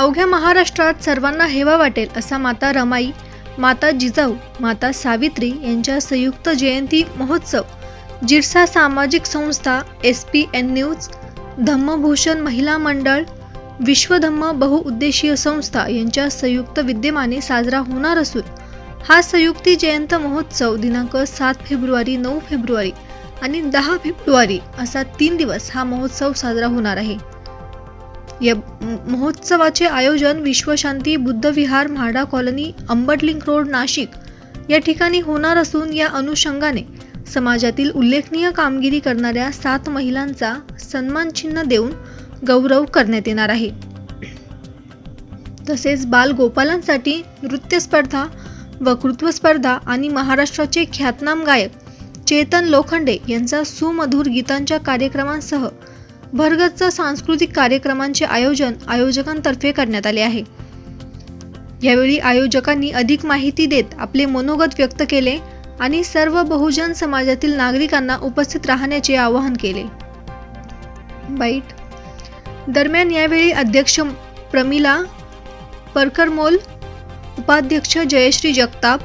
अवघ्या महाराष्ट्रात सर्वांना हेवा वाटेल असा माता रमाई माता जिजाऊ माता सावित्री यांच्या संयुक्त जयंती महोत्सव. जिरसा सामाजिक संस्था S P N news Dhammabhushan महिला मंडळ विश्वधम्म बहुउद्देशीय संस्था यांच्या संयुक्त विद्यमाने साजरा होणार असून हा संयुक्ती जयंत महोत्सव दिनांक सात फेब्रुवारी नऊ फेब्रुवारी आणि दहा फेब्रुवारी असा तीन दिवस हा महोत्सव साजरा होणार आहे. या महोत्सवाचे आयोजन विश्वशांती बुद्धविहार म्हाडा कॉलनी अंबटलिंक रोड नाशिक या ठिकाणी होणार असून या अनुषंगाने समाजातील उल्लेखनीय कामगिरी करणाऱ्या सात महिलांचा सन्मानचिन्ह देऊन गौरव करण्यात येणार आहे. तसेच बालगोपालांसाठी नृत्य स्पर्धा वक्तृत्व स्पर्धा आणि महाराष्ट्राचे ख्यातनाम गायक चेतन लोखंडे यांचा सुमधुर गीतांच्या कार्यक्रमांसह भरगच्च सांस्कृतिक कार्यक्रमांचे आयोजन आयोजकांतर्फे करण्यात आले आहे. यावेळी आयोजकांनी अधिक माहिती देत आपले मनोगत व्यक्त केले आणि सर्व बहुजन समाजातील नागरिकांना उपस्थित राहण्याचे आवाहन केले. बाईट दरम्यान यावेळी अध्यक्ष प्रमिला परकरमोल उपाध्यक्ष जयश्री जगताप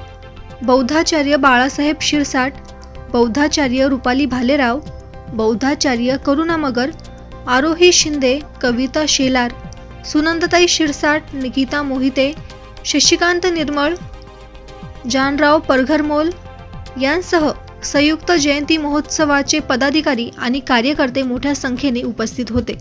बौद्धाचार्य बाळासाहेब शिरसाट बौद्धाचार्य रुपाली भालेराव बौद्धाचार्य करुणा मगर आरोही शिंदे कविता शेलार सुनंदताई शिरसाट निकिता मोहिते शशिकांत निर्मळ जानराव परघरमोल यांसह संयुक्त जयंती महोत्सवाचे पदाधिकारी आणि कार्यकर्ते मोठ्या संख्येने उपस्थित होते.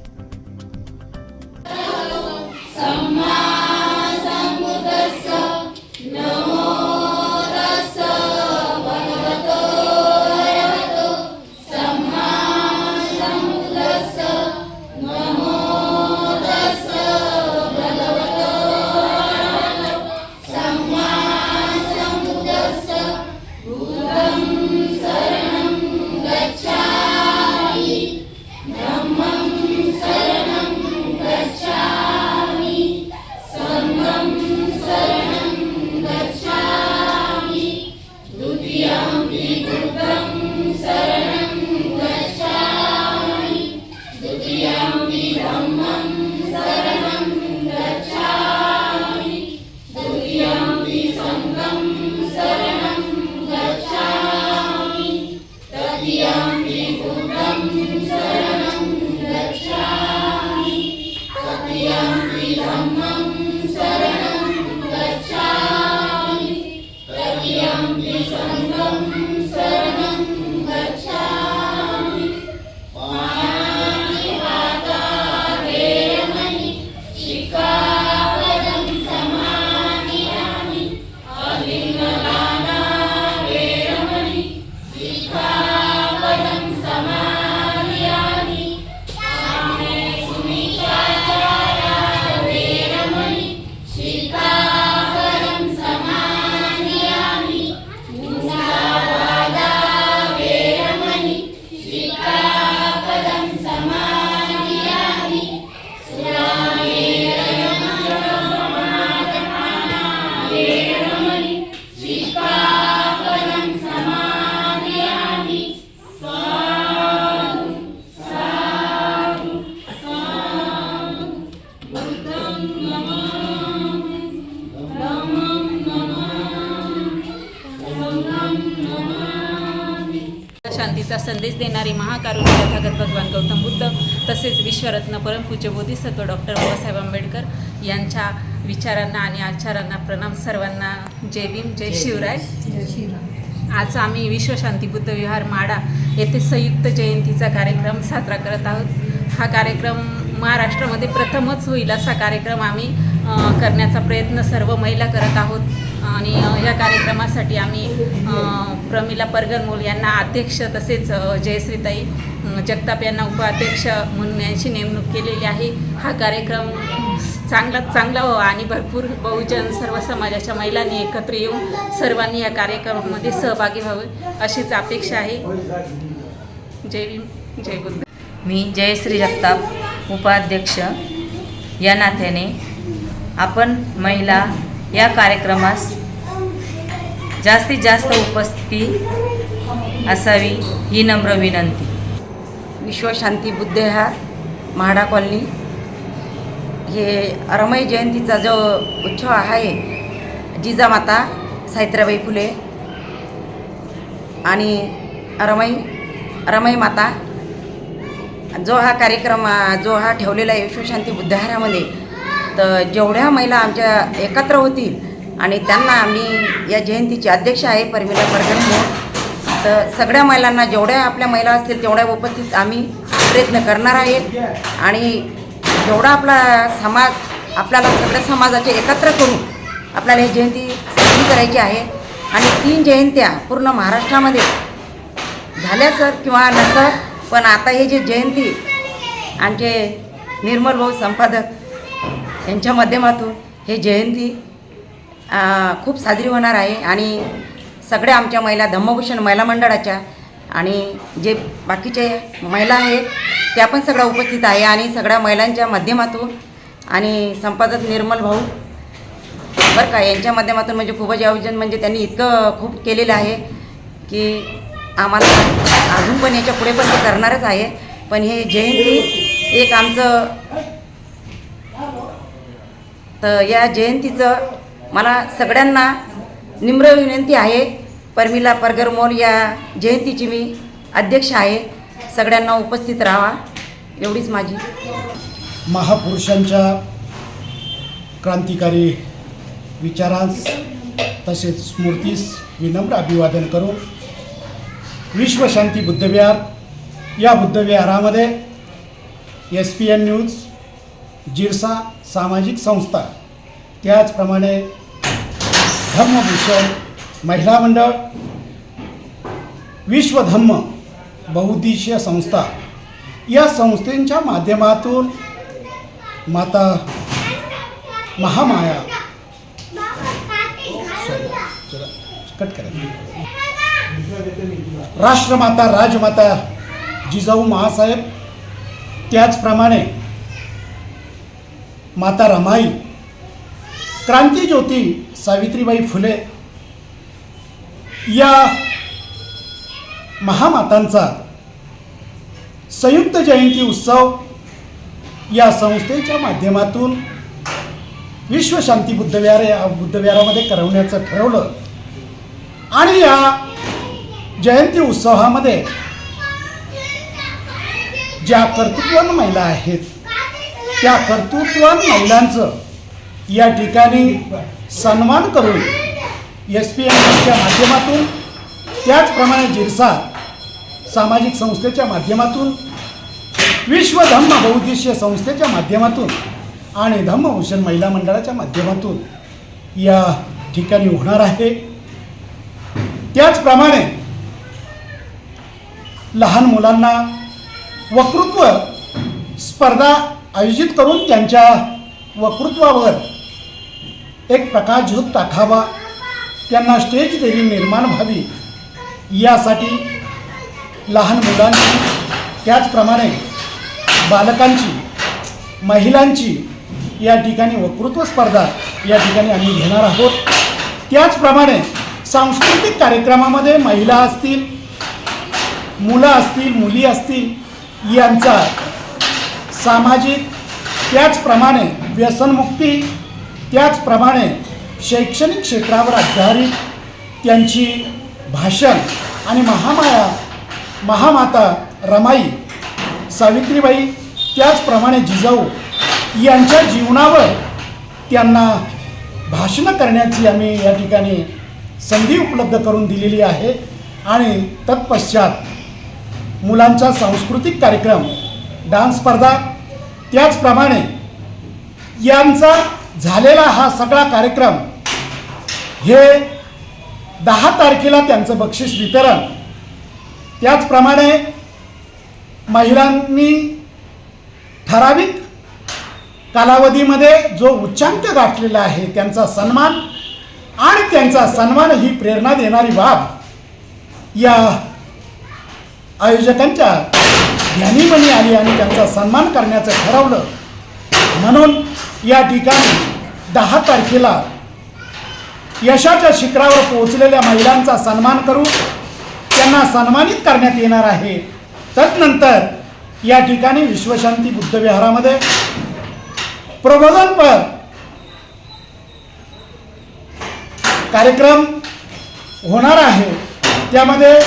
संदेश देणारे महाकारुण्य तथागत भगवान गौतम बुद्ध तसेच विश्वरत्न परमपूज्य बोधिसत्व डॉक्टर बाबासाहेब आंबेडकर यांच्या विचारांना आणि आचारांना प्रणाम. सर्वांना जय भीम जय शिवराय. आज आम्ही विश्वशांती बुद्ध विहार माडा येथे संयुक्त जयंतीचा कार्यक्रम साजरा करत आहोत. हा कार्यक्रम महाराष्ट्रामध्ये प्रथमच होईल असा कार्यक्रम आम्ही करण्याचा प्रयत्न सर्व महिला करत आहोत. आणि या कार्यक्रमासाठी आम्ही प्रमिला परगरमोल यांना अध्यक्ष तसेच जयश्रीताई जगताप यांना उपाध्यक्ष म्हणून यांची नेमणूक केलेली आहे. हा कार्यक्रम चांगला चांगला व्हावा आणि भरपूर बहुजन सर्व समाजाच्या महिलांनी एकत्र येऊन सर्वांनी या कार्यक्रमामध्ये सहभागी व्हावे अशीच अपेक्षा आहे. जय भीम जय बुद्ध मी जयश्री जगताप उपाध्यक्ष. या नात्याने आपण महिला या कार्यक्रमास जास्तीत जास्त उपस्थिती असावी ही नम्र विनंती. विश्वशांती बुद्धविहार म्हाडा कॉलनी हे रमय जयंतीचा जो उत्सव आहे जिजामाता सावित्रीबाई फुले आणि रमई रमई माता जो हा कार्यक्रम जो हा ठेवलेला आहे विश्वशांती बुद्धहारामध्ये तर जेवढ्या महिला आमच्या एकत्र होतील आणि त्यांना आम्ही या जयंतीची अध्यक्ष आहे परमिला परगणे तर सगळ्या महिलांना जेवढ्या आपल्या महिला असतील तेवढ्या उपस्थित आम्ही प्रयत्न करणार आहेत आणि जेवढा आपला समाज आपल्याला सगळ्या समाजाचे एकत्र करून आपल्याला ही जयंती साजरी करायची आहे. आणि तीन जयंत्या पूर्ण महाराष्ट्रामध्ये झाल्या सर किंवा नसर पण आता हे जे जयंती आमचे निर्मल भाऊ संपादक यांच्या माध्यमातून हे जयंती खूप साजरी होणार आहे. आणि सगळ्या आमच्या महिला धम्मभूषण महिला मंडळाच्या आणि जे बाकीचे महिला आहेत त्या पण सगळ्या उपस्थित आहे आणि सगळ्या महिलांच्या माध्यमातून आणि संपादक निर्मल भाऊ बरं का यांच्या माध्यमातून म्हणजे खूपच आयोजन म्हणजे त्यांनी इतकं खूप केलेलं आहे की आम्हाला अजून पण याच्यापुढे पण ते करणारच आहे. पण हे जयंती एक आमचं तर या जयंतीचं मला सगळ्यांना निम्र विनंती आहे. परमिला परगरमोल या जयंतीची मी अध्यक्ष आहे. सगळ्यांना उपस्थित राहा. एवढीच माझी. महापुरुषांच्या क्रांतिकारी विचारांस तसेच स्मृतीस विनम्र अभिवादन करून विश्वशांती बुद्धविहार. या बुद्धविहारामध्ये एस पी एन न्यूज जिरसा सामाजिक संस्था. त्याचप्रमाणे धम्मभूषण महिला मंडळ विश्वधम्म बहुद्देशीय संस्था. या संस्थेच्या माध्यमातून माता महामाया कट करा. राष्ट्रमाता राजमाता जिजाऊ महासाहेब. त्याचप्रमाणे माता रमाई क्रांतीज्योती सावित्रीबाई फुले या महामातांचा संयुक्त जयंती उत्सव या संस्थेच्या माध्यमातून विश्वशांती बुद्धविहार या बुद्धविहारामध्ये करवण्याचं ठरवलं. आणि या जयंती उत्सवामध्ये ज्या कर्तृत्वान महिला आहेत त्या कर्तृत्वान महिलांचं या ठिकाणी सन्मान करून एस पी एमच्या माध्यमातून त्याचप्रमाणे जिरसा सामाजिक संस्थेच्या माध्यमातून विश्व धम्म बहुउद्देशीय संस्थेच्या माध्यमातून आणि धम्मभूषण महिला मंडळाच्या माध्यमातून या ठिकाणी होणार आहे. त्याचप्रमाणे लहान मुलांना वक्तृत्व स्पर्धा आयोजित करून त्यांच्या वक्तृत्वावर एक प्रकाशझोत टाकावा. त्यांना स्टेज देवी निर्माण व्हावी. यासाठी लहान मुलांची त्याचप्रमाणे बालकांची महिलांची या ठिकाणी वक्तृत्व स्पर्धा या ठिकाणी आम्ही घेणार आहोत. त्याचप्रमाणे सांस्कृतिक कार्यक्रमामध्ये महिला असतील मुलं असतील मुली असतील यांचा सामाजिक त्याचप्रमाणे व्यसनमुक्ती त्याचप्रमाणे शैक्षणिक क्षेत्रावर आधारित त्यांची भाषण आणि महामाया महामाता रमाई सावित्रीबाई त्याचप्रमाणे जिजाऊ यांच्या जीवनावर त्यांना भाषणं करण्याची आम्ही या ठिकाणी संधी उपलब्ध करून दिलेली आहे. आणि तत्पश्चात मुलांचा सांस्कृतिक कार्यक्रम डान्स स्पर्धा त्याचप्रमाणे यांचा झालेला हा सगळा कार्यक्रम हे दहा तारखेला त्यांचं बक्षीस वितरण. त्याचप्रमाणे महिलांनी ठराविक कालावधीमध्ये जो उच्चांक गाठलेला आहे त्यांचा सन्मान आणि त्यांचा सन्मान ही प्रेरणा देणारी बाब या आयोजकांच्या ध्यानीमनी आली आणि त्यांचा सन्मान करण्याचं ठरवलं. म्हणून या ठिकाणी दहा तारखेला यशाच्या शिखरावर पोहोचलेल्या महिलांचा सन्मान करू त्यांना सन्मानित करण्यात येणार आहे. तदनंतर या ठिकाणी विश्वशांती बुद्धविहारामध्ये प्रबोधनपर कार्यक्रम होणार आहे. त्यामध्ये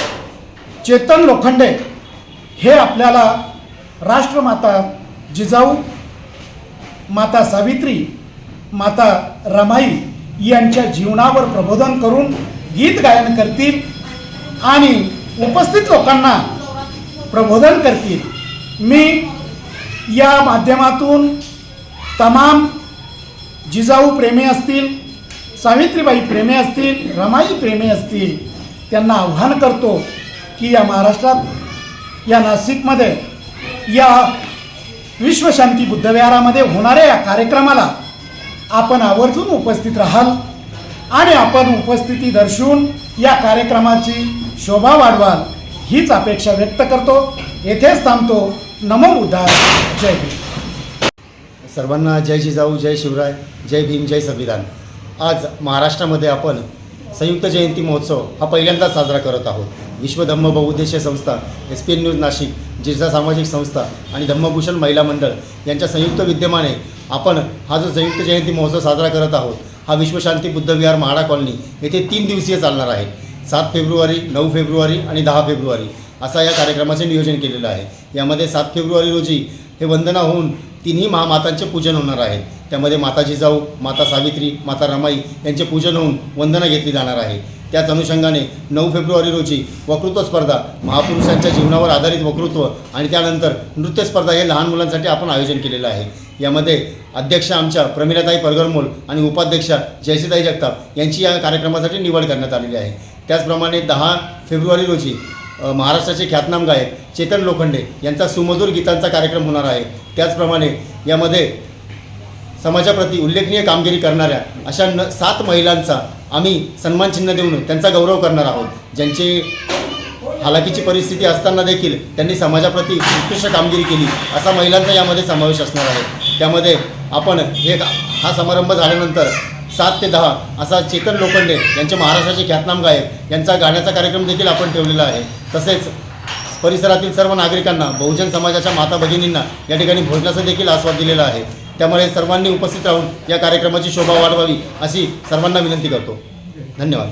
चेतन लोखंडे हे आपल्याला राष्ट्रमाता जिजाऊ माता सावित्री माता रमाई यांच्या जीवनावर प्रबोधन करून गीत गायन करतील आणि उपस्थित लोकांना प्रबोधन करतील. मी या माध्यमातून तमाम जिजाऊ प्रेमी असतील सावित्रीबाई प्रेमी असतील रमाई प्रेमी असतील त्यांना आव्हान करतो की या महाराष्ट्रात या नाशिकमध्ये या विश्वशांती बुद्धविहारामध्ये होणाऱ्या या कार्यक्रमाला आपण आवर्जून उपस्थित राहाल आणि आपण उपस्थिती दर्शवून या कार्यक्रमाची शोभा वाढवाल हीच अपेक्षा व्यक्त करतो. येथेच थांबतो. नमो उद्धार जय भीम. सर्वांना जय जिजाऊ जय शिवराय जय भीम जय संविधान. आज महाराष्ट्रामध्ये आपण संयुक्त जयंती महोत्सव हा पहिल्यांदाच साजरा करत आहोत. विश्व धम्म बहुउद्देशीय संस्था S P N news Nashik जिल्हा सामाजिक संस्था आणि धम्मभूषण महिला मंडळ यांच्या संयुक्त विद्यमाने आपण हा जो संयुक्त जयंती महोत्सव साजरा करत आहोत हा विश्वशांती बुद्धविहार महाडा कॉलनी येथे तीन दिवसीय चालणार आहे. सात फेब्रुवारी नऊ फेब्रुवारी आणि दहा फेब्रुवारी असा या कार्यक्रमाचे नियोजन केलेलं आहे. यामध्ये सात फेब्रुवारी रोजी हे वंदना होऊन तिन्ही महामातांचे पूजन होणार आहे. त्यामध्ये माता जिजाऊ माता सावित्री माता रमाई यांचे पूजन होऊन वंदना घेतली जाणार आहे. त्याच अनुषंगाने नऊ फेब्रुवारी रोजी वक्तृत्व स्पर्धा महापुरुषांच्या जीवनावर आधारित वक्तृत्व आणि त्यानंतर नृत्य स्पर्धा हे लहान मुलांसाठी आपण आयोजन केलेलं आहे. यामध्ये अध्यक्ष आमच्या प्रमिलाताई परगरमोल आणि उपाध्यक्षा जयसीताई जगताप यांची या कार्यक्रमासाठी निवड करण्यात आलेली आहे. त्याचप्रमाणे दहा फेब्रुवारी रोजी महाराष्ट्राचे ख्यातनाम गायक चेतन लोखंडे यांचा सुमधुर गीतांचा कार्यक्रम होणार आहे. त्याचप्रमाणे यामध्ये समाजाप्रती उल्लेखनीय कामगिरी करणाऱ्या अशा न सात महिलांचा आम्ही सन्मानचिन्ह देऊन त्यांचा गौरव करणार आहोत. ज्यांचे हालाकीची परिस्थिती असताना देखील त्यांनी समाजाप्रती उत्कृष्ट कामगिरी केली असा महिलांचा यामध्ये समावेश असणार आहे. त्यामध्ये आपण हे हा समारंभ झाल्यानंतर सात ते दहा असा चेतन लोखंडे यांचे महाराष्ट्राचे ख्यातनाम गायक यांचा गाण्याचा कार्यक्रम देखील आपण ठेवलेला आहे. तसेच परिसरातील सर्व नागरिकांना बहुजन समाजाच्या माता भगिनींना या ठिकाणी भोजनाचा देखील आस्वाद दिलेला आहे. त्यामुळे सर्वांनी उपस्थित राहून या कार्यक्रमाची शोभा वाढवावी अशी सर्वांना विनंती करतो. धन्यवाद.